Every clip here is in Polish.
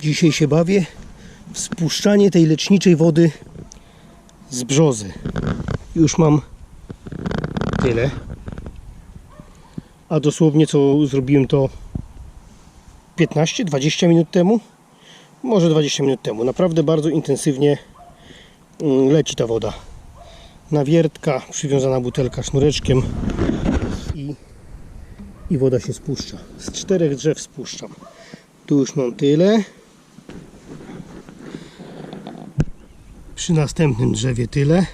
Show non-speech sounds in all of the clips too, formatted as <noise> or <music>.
Dzisiaj się bawię w spuszczanie tej leczniczej wody z brzozy. Już mam tyle. A dosłownie co zrobiłem to 15-20 minut temu. Może 20 minut temu. Naprawdę bardzo intensywnie mm, leci ta woda. Nawiertka, przywiązana butelka sznureczkiem i, i woda się spuszcza. Z czterech drzew spuszczam. Tu już mam tyle. Przy następnym drzewie tyle.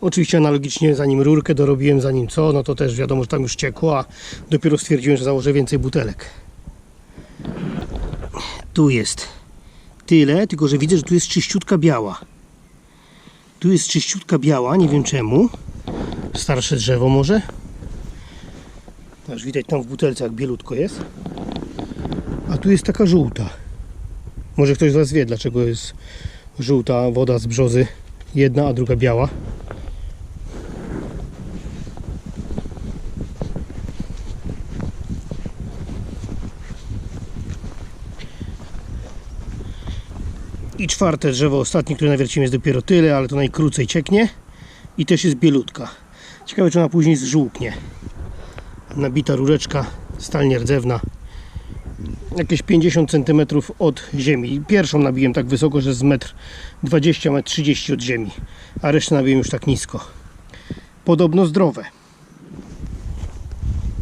Oczywiście analogicznie zanim rurkę dorobiłem, zanim co, no to też wiadomo, że tam już ciekło, a dopiero stwierdziłem, że założę więcej butelek. Tu jest tyle, tylko że widzę, że tu jest czyściutka biała. Tu jest czyściutka biała, nie wiem czemu. Starsze drzewo może. Aż widać tam w butelce jak bielutko jest. A tu jest taka żółta. Może ktoś z Was wie, dlaczego jest żółta woda z brzozy. Jedna, a druga biała. I czwarte drzewo, ostatnie, które nawierciłem jest dopiero tyle, ale to najkrócej cieknie. I też jest bielutka. Ciekawe, czy ona później zżółknie. Nabita rureczka, stal nierdzewna. Jakieś 50 cm od ziemi. Pierwszą nabiłem tak wysoko, że z 1,20 m, 1,30 m od ziemi. A resztę nabiłem już tak nisko. Podobno zdrowe.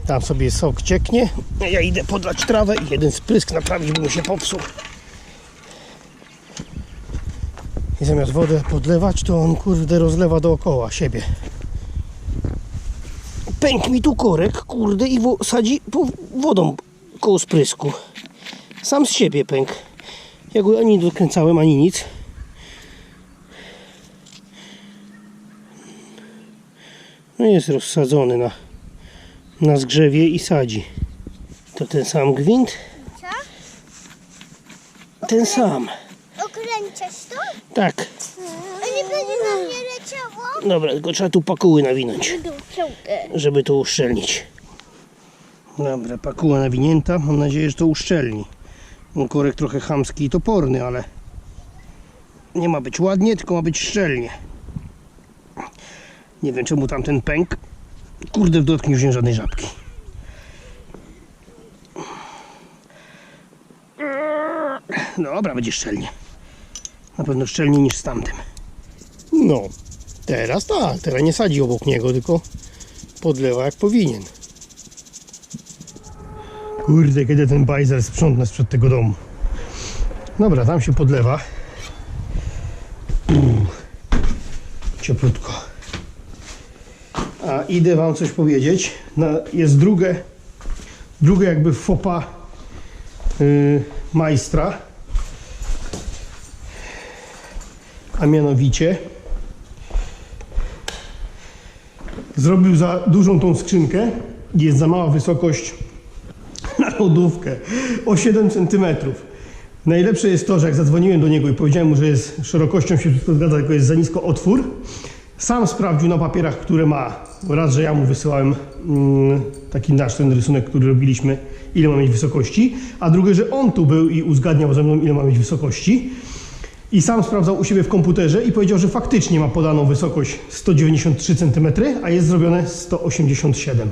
Tam sobie sok cieknie. Ja idę podlać trawę i jeden sprysk naprawić, bo mi się popsuł. I zamiast wodę podlewać, to on kurde rozlewa dookoła siebie. Pęk mi tu korek, kurde, i sadzi wodą koło sprysku. Sam z siebie pęk. Ja go ani nie dokręcałem, ani nic. No jest rozsadzony na, na zgrzewie i sadzi. To ten sam gwint? Ten sam. Okręcasz to? Tak. Nie będzie na mnie leciało? Dobra, tylko trzeba tu pakuły nawinąć. Żeby to uszczelnić. Dobra, pakuła nawinięta. Mam nadzieję, że to uszczelni. Korek trochę chamski i toporny, ale nie ma być ładnie, tylko ma być szczelnie. Nie wiem czemu tamten pęk. Kurde, w dodatku nie wziąłem żadnej żabki. Dobra, będzie szczelnie. Na pewno szczelniej niż z tamtym. No, teraz tak, teraz nie sadzi obok niego, tylko podlewa jak powinien. Kurde, kiedy ten bajzel sprzątnę sprzed tego domu. Dobra, tam się podlewa. Uuu, cieplutko. A idę wam coś powiedzieć. Na, jest drugie, drugie jakby fopa yy, majstra. A mianowicie zrobił za dużą tą skrzynkę. Jest za mała wysokość lodówkę o 7 cm. Najlepsze jest to, że jak zadzwoniłem do niego i powiedziałem mu, że jest szerokością się wszystko zgadza, tylko jest za nisko otwór, sam sprawdził na papierach, które ma. Raz, że ja mu wysyłałem mm, taki nasz ten rysunek, który robiliśmy, ile ma mieć wysokości, a drugie, że on tu był i uzgadniał ze mną, ile ma mieć wysokości. I sam sprawdzał u siebie w komputerze i powiedział, że faktycznie ma podaną wysokość 193 cm, a jest zrobione 187.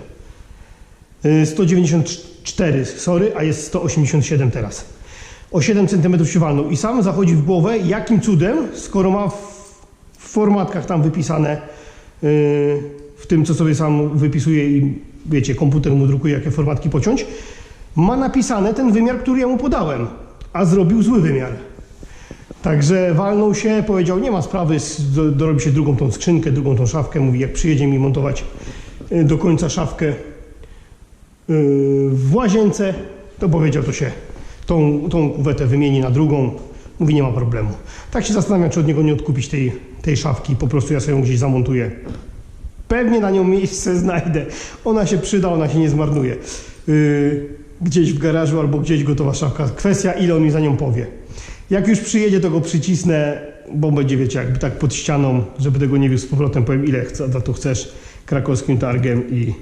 193 4, sorry, a jest 187 teraz. O 7 cm się walnął. I sam zachodzi w głowę, jakim cudem, skoro ma w formatkach tam wypisane, yy, w tym co sobie sam wypisuje i wiecie, komputer mu drukuje, jakie formatki pociąć, ma napisane ten wymiar, który ja mu podałem, a zrobił zły wymiar. Także walnął się, powiedział, nie ma sprawy, dorobi się drugą tą skrzynkę, drugą tą szafkę, mówi, jak przyjedzie mi montować yy, do końca szafkę, w łazience, to powiedział, to się tą, tą kuwetę wymieni na drugą. Mówi, nie ma problemu. Tak się zastanawiam, czy od niego nie odkupić tej, tej szafki, po prostu ja sobie ją gdzieś zamontuję. Pewnie na nią miejsce <laughs> znajdę. Ona się przyda, ona się nie zmarnuje. Yy, gdzieś w garażu albo gdzieś gotowa szafka. Kwestia, ile on mi za nią powie. Jak już przyjedzie, to go przycisnę, bo będzie, wiecie, jakby tak pod ścianą, żeby tego nie wiózł z powrotem, powiem ile za to chcesz, krakowskim targiem i,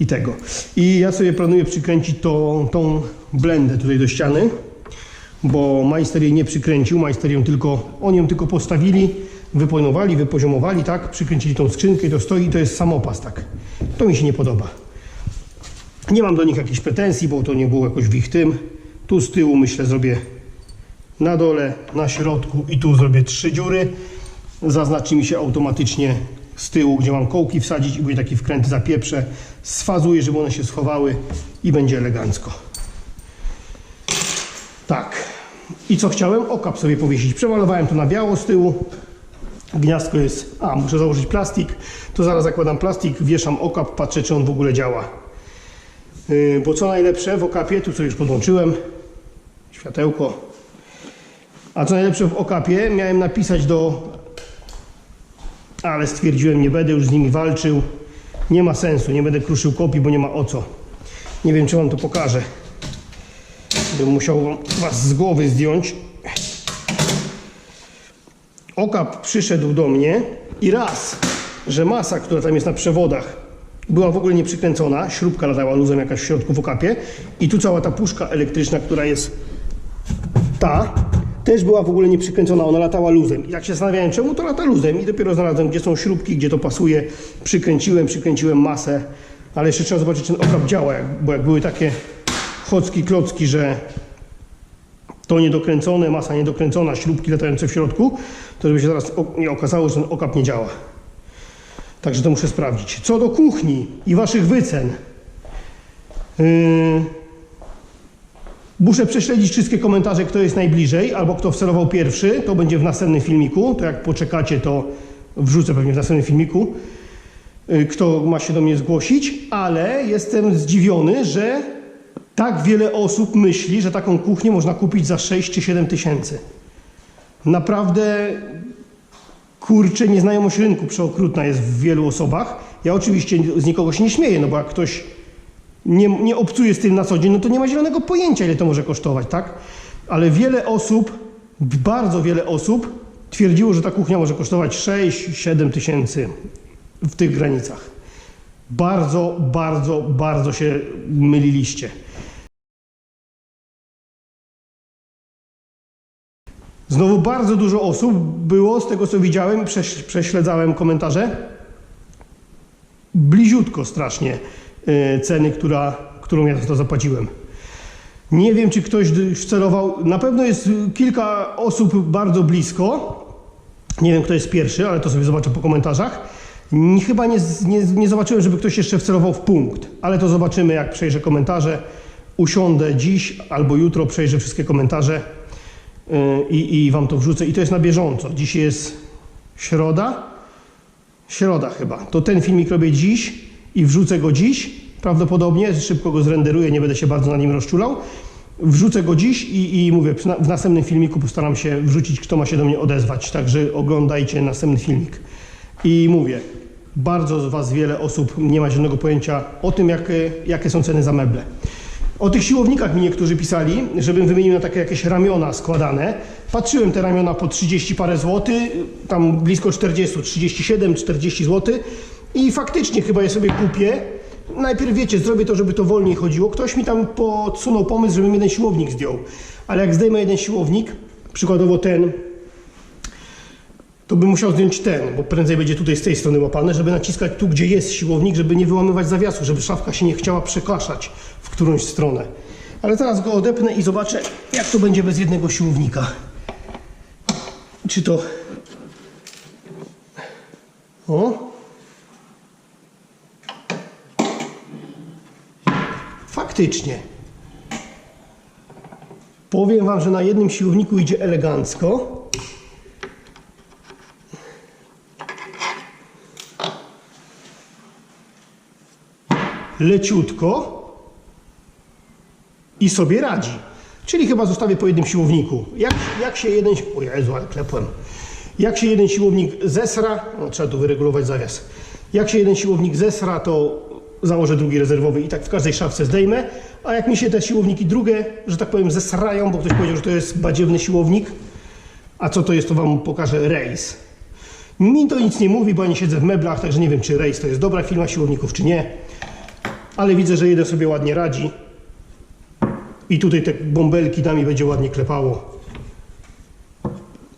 i tego. I ja sobie planuję przykręcić tą, tą blendę tutaj do ściany, bo majster jej nie przykręcił, majster ją tylko, oni ją tylko postawili, wypłynowali, wypoziomowali, tak, przykręcili tą skrzynkę i to stoi i to jest samopas, tak. To mi się nie podoba. Nie mam do nich jakichś pretensji, bo to nie było jakoś w ich tym. Tu z tyłu myślę zrobię na dole, na środku i tu zrobię trzy dziury. Zaznaczy mi się automatycznie z tyłu, gdzie mam kołki wsadzić i będzie taki wkręt zapieprze. Sfazuję, żeby one się schowały i będzie elegancko. Tak. I co chciałem? Okap sobie powiesić. Przemalowałem to na biało z tyłu. Gniazdko jest... A, muszę założyć plastik. To zaraz zakładam plastik, wieszam okap, patrzę czy on w ogóle działa. Yy, bo co najlepsze w okapie, tu co już podłączyłem, światełko. A co najlepsze w okapie, miałem napisać do... Ale stwierdziłem, nie będę już z nimi walczył. Nie ma sensu, nie będę kruszył kopii, bo nie ma o co. Nie wiem, czy wam to pokażę. Bym musiał was z głowy zdjąć. Okap przyszedł do mnie i raz, że masa, która tam jest na przewodach, była w ogóle nieprzykręcona, śrubka latała luzem jakaś w środku w okapie i tu cała ta puszka elektryczna, która jest ta, też była w ogóle nieprzykręcona, ona latała luzem. Jak się zastanawiałem czemu, to lata luzem i dopiero znalazłem, gdzie są śrubki, gdzie to pasuje, przykręciłem, przykręciłem masę, ale jeszcze trzeba zobaczyć, czy ten okap działa, bo jak były takie chocki, klocki, że to niedokręcone, masa niedokręcona, śrubki latające w środku, to żeby się zaraz nie okazało, że ten okap nie działa. Także to muszę sprawdzić. Co do kuchni i waszych wycen. Yy, muszę prześledzić wszystkie komentarze, kto jest najbliżej, albo kto wcelował pierwszy. To będzie w następnym filmiku. To jak poczekacie, to wrzucę pewnie w następnym filmiku. Yy, Kto ma się do mnie zgłosić, ale jestem zdziwiony, że tak wiele osób myśli, że taką kuchnię można kupić za 6 czy 7 tysięcy. Naprawdę kurczę, nieznajomość rynku przeokrutna jest w wielu osobach. Ja oczywiście z nikogo się nie śmieję, no bo jak ktoś nie, nie obcuje z tym na co dzień, no to nie ma zielonego pojęcia, ile to może kosztować, tak? Ale wiele osób, bardzo wiele osób twierdziło, że ta kuchnia może kosztować 6-7 tysięcy w tych granicach. Bardzo, bardzo, bardzo się myliliście. Znowu bardzo dużo osób było, z tego co widziałem, prześ, prześledzałem komentarze, bliziutko strasznie ceny, która, którą ja za to zapłaciłem. Nie wiem, czy ktoś wcelował. Na pewno jest y, kilka osób bardzo blisko. Nie wiem, kto jest pierwszy, ale to sobie zobaczę po komentarzach. Chyba nie, nie, nie zobaczyłem, żeby ktoś jeszcze wcelował w punkt, ale to zobaczymy, jak przejrzę komentarze. Usiądę dziś albo jutro, przejrzę wszystkie komentarze yy, i, i wam to wrzucę. I to jest na bieżąco. Dziś jest środa. Środa chyba. To ten filmik robię dziś i wrzucę go dziś. Prawdopodobnie szybko go zrenderuję, nie będę się bardzo na nim rozczulał. Wrzucę go dziś i, i mówię, w następnym filmiku postaram się wrzucić, kto ma się do mnie odezwać. Także oglądajcie następny filmik. I mówię, bardzo z Was wiele osób nie ma zielonego pojęcia o tym, jak, jakie są ceny za meble. O tych siłownikach mi niektórzy pisali, żebym wymienił na takie jakieś ramiona składane. Patrzyłem te ramiona po 30 parę złotych, tam blisko 40, 37, 40 zł i faktycznie chyba je sobie kupię. Najpierw wiecie, zrobię to, żeby to wolniej chodziło. Ktoś mi tam podsunął pomysł, żebym jeden siłownik zdjął. Ale jak zdejmę jeden siłownik, przykładowo ten, to bym musiał zdjąć ten, bo prędzej będzie tutaj z tej strony łapane, żeby naciskać tu, gdzie jest siłownik, żeby nie wyłamywać zawiasu, żeby szafka się nie chciała przekaszać w którąś stronę. Ale teraz go odepnę i zobaczę, jak to będzie bez jednego siłownika. Czy to... O! Faktycznie. Powiem Wam, że na jednym siłowniku idzie elegancko. leciutko i sobie radzi. Czyli chyba zostawię po jednym siłowniku. Jak, jak się jeden... O Jezu, ale klepłem. Jak się jeden siłownik zesra... No, trzeba tu wyregulować zawias. Jak się jeden siłownik zesra, to założę drugi rezerwowy i tak w każdej szafce zdejmę. A jak mi się te siłowniki drugie, że tak powiem, zesrają, bo ktoś powiedział, że to jest badziewny siłownik, a co to jest, to Wam pokażę rejs. Mi to nic nie mówi, bo ja nie siedzę w meblach, także nie wiem, czy rejs to jest dobra firma siłowników, czy nie ale widzę, że jeden sobie ładnie radzi. I tutaj te bąbelki nami będzie ładnie klepało.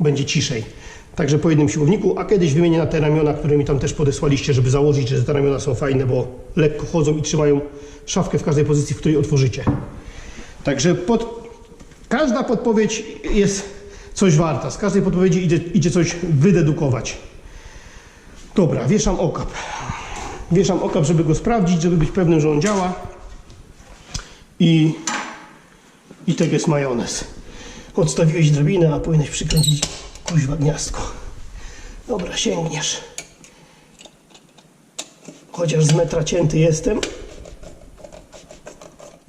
Będzie ciszej. Także po jednym siłowniku, a kiedyś wymienię na te ramiona, które mi tam też podesłaliście, żeby założyć, że te ramiona są fajne, bo lekko chodzą i trzymają szafkę w każdej pozycji, w której otworzycie. Także pod, każda podpowiedź jest coś warta. Z każdej podpowiedzi idzie, idzie coś wydedukować. Dobra, wieszam okap. Wieszam okap, żeby go sprawdzić, żeby być pewnym, że on działa. I, i tak jest majonez. Odstawiłeś drabinę, a powinieneś przykręcić kuźwa gniazdko. Dobra, sięgniesz. Chociaż z metra cięty jestem.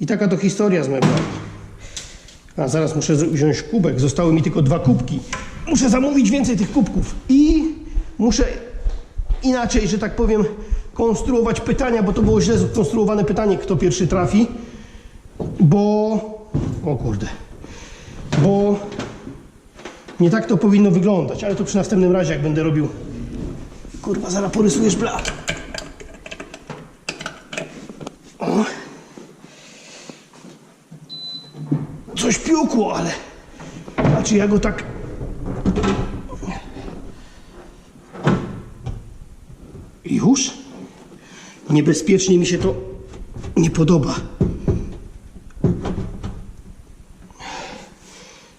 I taka to historia z meblami. A zaraz muszę wziąć kubek. Zostały mi tylko dwa kubki. Muszę zamówić więcej tych kubków. I muszę inaczej, że tak powiem, konstruować pytania, bo to było źle skonstruowane pytanie, kto pierwszy trafi. Bo. O kurde. Nie tak to powinno wyglądać, ale to przy następnym razie, jak będę robił. Kurwa, zaraz porysujesz blat. O. Coś piukło, ale. Znaczy ja go tak. Już? Niebezpiecznie mi się to nie podoba.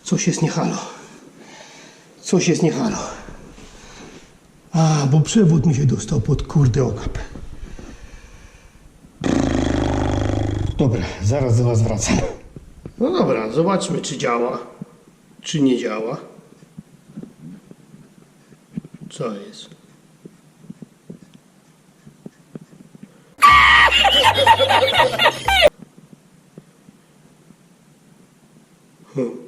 Coś jest nie halo. Coś jest nie halo. A, bo przewód mi się dostał pod kurde okap. Dobra, zaraz do Was wracam. No dobra, zobaczmy, czy działa, czy nie działa. Co jest? Hmm.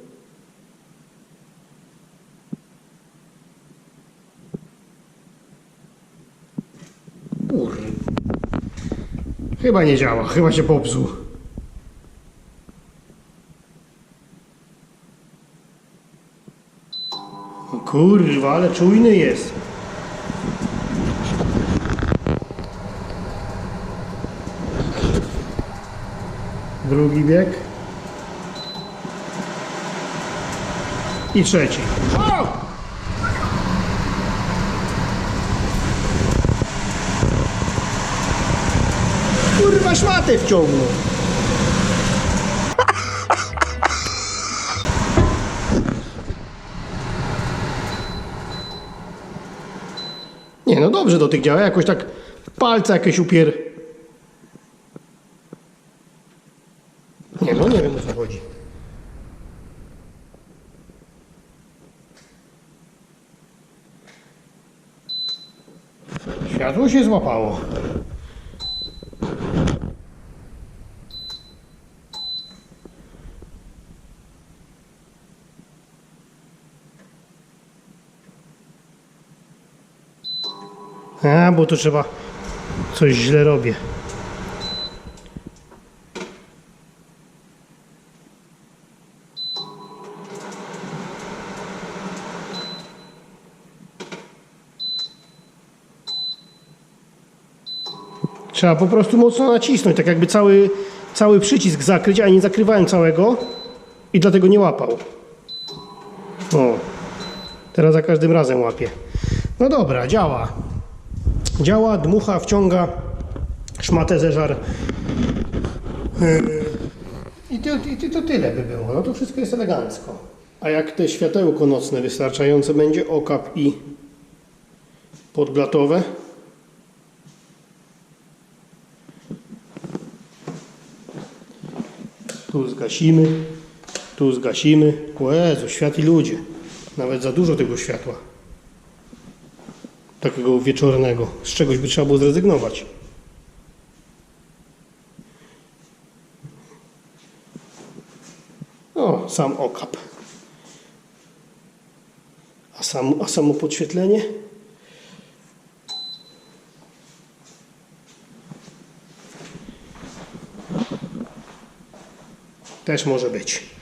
Kur... Chyba nie działa, chyba się popsuł. Kurwa, ale czujny jest. Drugi bieg. I trzeci. O! Kurwa szmatę wciągnął. Nie, no dobrze do tych działa. Jakoś tak palce jakieś upier... Nie, no nie wiem o co chodzi. Światło się złapało. A, bo to trzeba... Coś źle robię. Trzeba po prostu mocno nacisnąć, tak jakby cały, cały przycisk zakryć, a nie zakrywałem całego i dlatego nie łapał. O, teraz za każdym razem łapie. No dobra, działa. Działa, dmucha, wciąga szmatę zeżar. I to, i to tyle by było. No to wszystko jest elegancko. A jak te światełko nocne wystarczające będzie, okap i podblatowe, Tu zgasimy, tu zgasimy. O Jezu, świat i ludzie. Nawet za dużo tego światła. Takiego wieczornego. Z czegoś by trzeba było zrezygnować. O, sam okap. A, sam, a samo podświetlenie? Też może być.